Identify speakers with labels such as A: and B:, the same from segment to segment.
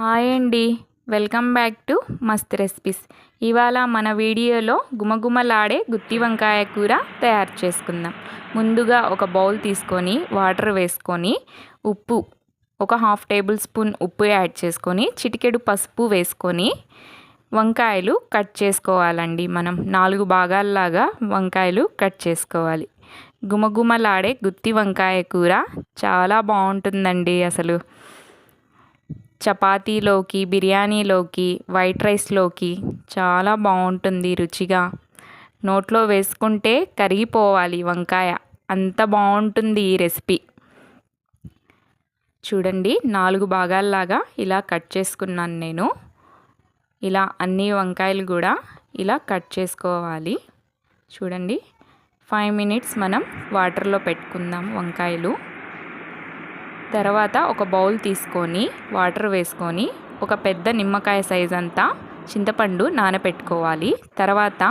A: Hi అండి. Welcome back to Mast recipes. ఇవాళ మన వీడియోలో గుమగుమలాడే గుత్తి వంకాయ కూర తయారు చేసుకుందాం. ముందుగా ఒక బౌల్ తీసుకొని వాటర్ వేసుకొని ఉప్పు ఒక హాఫ్ టేబుల్ స్పూన్ ఉప్పు యాడ్ చేసుకొని చిటికెడు పసుపు వేసుకొని వంకాయలు కట్ చేసుకోవాలండి. మనం నాలుగు భాగాల్లాగా వంకాయలు కట్ చేసుకోవాలి. గుమగుమలాడే గుత్తి వంకాయ కూర చాలా బాగుంటుందండి అసలు. చపాతీలోకి బిర్యానీలోకి వైట్ రైస్లోకి చాలా బాగుంటుంది రుచిగా. నోట్లో వేసుకుంటే కరిగిపోవాలి వంకాయ. అంత బాగుంటుంది ఈ రెసిపీ. చూడండి నాలుగు భాగాల్లాగా ఇలా కట్ చేసుకున్నాను నేను. ఇలా అన్ని వంకాయలు కూడా ఇలా కట్ చేసుకోవాలి. చూడండి ఫైవ్ మినిట్స్ మనం వాటర్లో పెట్టుకుందాం వంకాయలు. తర్వాత ఒక బౌల్ తీసుకొని వాటర్ వేసుకొని ఒక పెద్ద నిమ్మకాయ సైజ్ అంతా చింతపండు నానబెట్టుకోవాలి తర్వాత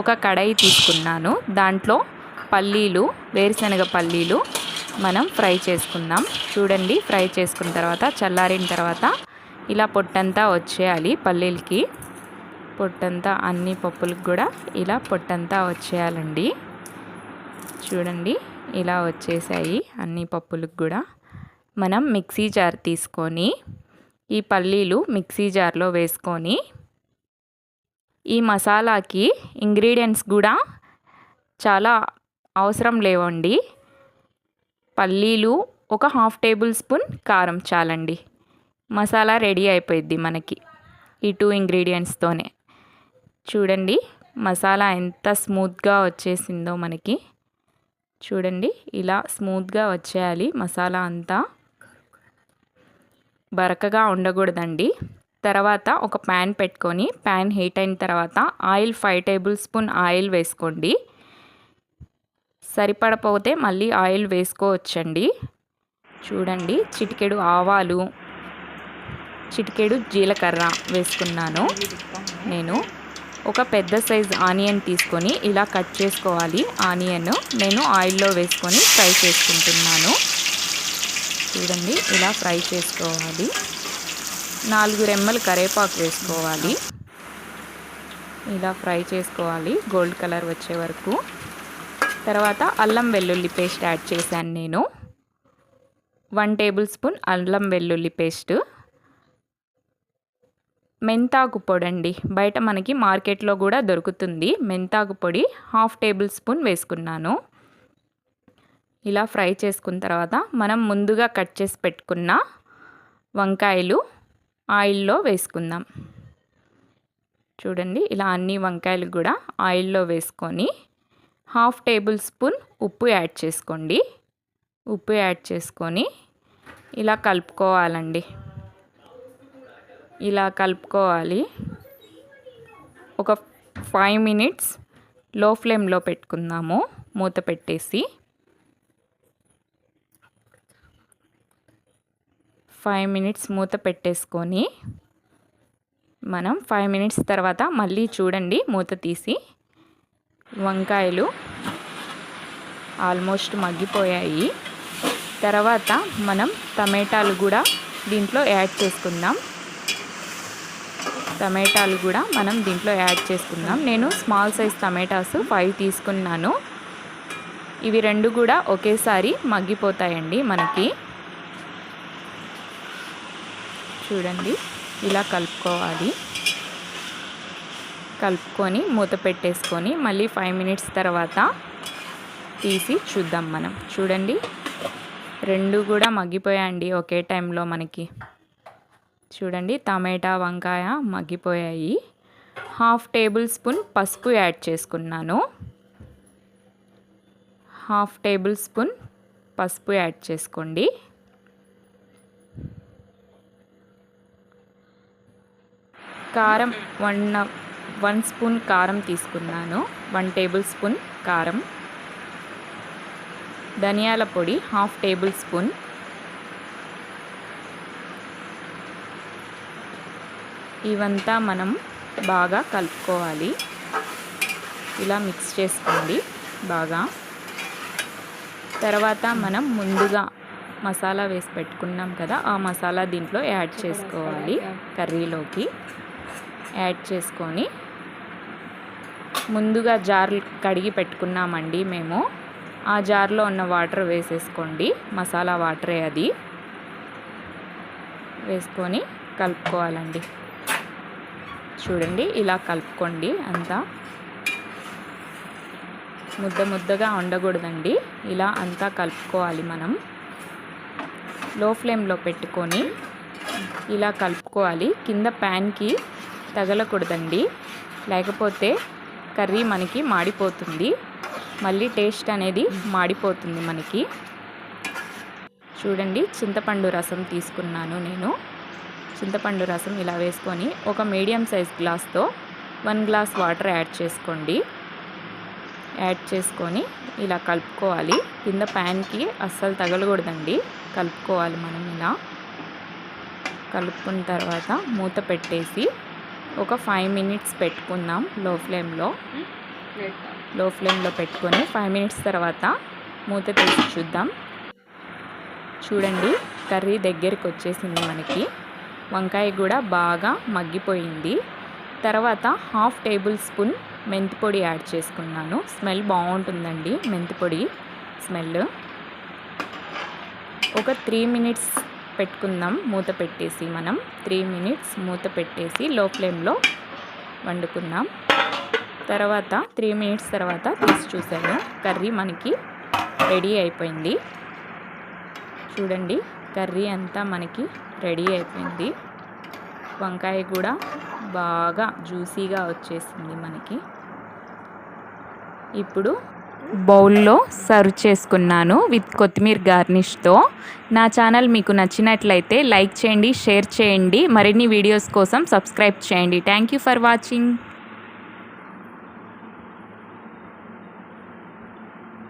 A: ఒక కడాయి తీసుకున్నాను. దాంట్లో పల్లీలు వేరుశనగ పల్లీలు మనం ఫ్రై చేసుకుందాం. చూడండి ఫ్రై చేసుకున్న తర్వాత చల్లారిన తర్వాత ఇలా పొట్టంతా వచ్చేయాలి పల్లీలకి. పొట్టంతా అన్ని పప్పులకు కూడా ఇలా పొట్టంతా వచ్చేయాలండి. చూడండి ఇలా వచ్చేసాయి అన్ని పప్పులకు కూడా. మనం మిక్సీ జార్ తీసుకొని ఈ పల్లీలు మిక్సీ జార్లో వేసుకొని ఈ మసాలాకి ఇంగ్రీడియంట్స్ కూడా చాలా అవసరం లేవండి. పల్లీలు ఒక హాఫ్ టేబుల్ స్పూన్ కారం చాలండి. మసాలా రెడీ అయిపోయింది మనకి ఈ టూ ఇంగ్రీడియంట్స్తోనే. చూడండి మసాలా ఎంత స్మూత్గా వచ్చేసిందో మనకి. చూడండి ఇలా స్మూత్గా వచ్చేయాలి మసాలా అంతా. బరకగా ఉండకూడదండి. తర్వాత ఒక ప్యాన్ పెట్టుకొని ప్యాన్ హీట్ అయిన తర్వాత oil five table spoon oil వేసుకోండి. సరిపడపోతే మళ్ళీ ఆయిల్ వేసుకోవచ్చండి. చూడండి చిటికెడు ఆవాలు చిటికెడు జీలకర్ర వేసుకున్నాను. నేను ఒక పెద్ద సైజ్ ఆనియన్ తీసుకొని ఇలా కట్ చేసుకోవాలి. ఆనియన్ నేను ఆయిల్లో వేసుకొని ఫ్రై చేసుకుంటున్నాను. చూడండి. ఇలా ఫ్రై చేసుకోవాలి. నాలుగు రెమ్మలు కరేపాకు వేసుకోవాలి. ఇలా ఫ్రై చేసుకోవాలి. గోల్డ్ కలర్ వచ్చే వరకు. తర్వాత అల్లం వెల్లుల్లి పేస్ట్ యాడ్ చేశాను నేను. వన్ టేబుల్ స్పూన్ అల్లం వెల్లుల్లి పేస్ట్. మెంతాకు పొడి అండి బయట మనకి మార్కెట్లో కూడా దొరుకుతుంది. మెంతాకు పొడి హాఫ్ టేబుల్ స్పూన్ వేసుకున్నాను. ఇలా ఫ్రై చేసుకున్న తర్వాత మనం ముందుగా కట్ చేసి పెట్టుకున్న వంకాయలు ఆయిల్లో వేసుకుందాం. చూడండి ఇలా అన్ని వంకాయలు కూడా ఆయిల్లో వేసుకొని హాఫ్ టేబుల్ స్పూన్ ఉప్పు యాడ్ చేసుకోండి. ఉప్పు యాడ్ చేసుకొని ఇలా కలుపుకోవాలండి. ఇలా కలుపుకోవాలి. ఒక ఫైవ్ మినిట్స్లో ఫ్లేమ్లో పెట్టుకుందాము. మూత పెట్టేసి ఫైవ్ మినిట్స్ మూత పెట్టేసుకొని మనం ఫైవ్ మినిట్స్ తర్వాత మళ్ళీ చూడండి మూత తీసి వంకాయలు ఆల్మోస్ట్ మగ్గిపోయాయి. తర్వాత మనం టమాటాలు కూడా దీంట్లో యాడ్ చేసుకుందాం. టమాటాలు కూడా మనం దీంట్లో యాడ్ చేసుకుందాం. నేను స్మాల్ సైజ్ టమాటాస్ ఫైవ్ తీసుకున్నాను. ఇవి రెండు కూడా ఒకేసారి మగ్గిపోతాయండి మనకి. చూడండి. ఇలా కలుపుకోవాలి. కలుపుకొని మూత పెట్టేసుకొని మళ్ళీ ఫైవ్ మినిట్స్ తర్వాత తీసి చూద్దాం మనం. చూడండి. రెండు కూడా మగ్గిపోయాయండి ఒకే టైంలో మనకి. చూడండి టమాటా వంకాయ మగ్గిపోయాయి. హాఫ్ టేబుల్ స్పూన్ పసుపు యాడ్ చేసుకున్నాను. హాఫ్ టేబుల్ స్పూన్ పసుపు యాడ్ చేసుకోండి. కారం వన్ వన్ స్పూన్ కారం తీసుకున్నాను. వన్ టేబుల్ స్పూన్ కారం. ధనియాల పొడి హాఫ్ టేబుల్ స్పూన్. ఇవంతా మనం బాగా కలుపుకోవాలి. ఇలా మిక్స్ చేసుకోండి బాగా. తర్వాత మనం ముందుగా మసాలా వేసి పెట్టుకున్నాం కదా ఆ మసాలా దీంట్లో యాడ్ చేసుకోవాలి కర్రీలోకి. యాడ్ చేసుకొని ముందుగా జార్ కడిగి పెట్టుకున్నామండి మేము. ఆ జార్లో ఉన్న వాటర్ వేసేసుకోండి. మసాలా వాటరే అది. వేసుకొని కలుపుకోవాలండి. చూడండి ఇలా కలుపుకోండి అంతా. ముద్ద ముద్దగా ఉండకూడదండి ఇలా అంతా కలుపుకోవాలి మనం. లో ఫ్లేమ్లో పెట్టుకొని ఇలా కలుపుకోవాలి. కింద ప్యాన్కి తగలకూడదండి. లేకపోతే కర్రీ మనకి మాడిపోతుంది. మళ్ళీ టేస్ట్ అనేది మాడిపోతుంది మనకి. చూడండి చింతపండు రసం తీసుకున్నాను నేను. చింతపండు రసం ఇలా వేసుకొని ఒక మీడియం సైజ్ గ్లాస్తో వన్ గ్లాస్ వాటర్ యాడ్ చేసుకోండి. యాడ్ చేసుకొని ఇలా కలుపుకోవాలి. కింద ప్యాన్కి అస్సలు తగలకూడదండి. కలుపుకోవాలి మనం ఇలా. కలుపుకున్న తర్వాత మూత పెట్టేసి ఒక ఫైవ్ మినిట్స్ పెట్టుకుందాం లో ఫ్లేమ్లో లో ఫ్లేమ్లో పెట్టుకొని ఫైవ్ మినిట్స్ తర్వాత మూత తీసి చూద్దాం. చూడండి కర్రీ దగ్గరికి వచ్చేసింది మనకి. వంకాయ కూడా బాగా మగ్గిపోయింది. తర్వాత హాఫ్ టేబుల్ స్పూన్ మెంతి పొడి యాడ్ చేసుకున్నాను. స్మెల్ బాగుంటుందండి మెంతి పొడి స్మెల్. ఒక త్రీ మినిట్స్ పెట్టుకుందాం. మూత పెట్టేసి మనం త్రీ మినిట్స్ మూత పెట్టేసి లో ఫ్లేమ్లో వండుకుందాం. తర్వాత త్రీ మినిట్స్ తర్వాత తీసి చూసాను. కర్రీ మనకి రెడీ అయిపోయింది. చూడండి కర్రీ అంతా మనకి రెడీ అయిపోయింది. వంకాయ కూడా బాగా జ్యూసీగా వచ్చేసింది మనకి. ఇప్పుడు బౌల్లో సర్వ్ చేసుకున్నాను విత్ కొత్తిమీర గార్నిష్తో. నా ఛానల్ మీకు నచ్చినట్లయితే లైక్ చేయండి షేర్ చేయండి. మరిన్ని వీడియోస్ కోసం సబ్స్క్రైబ్ చేయండి. Thank you for watching.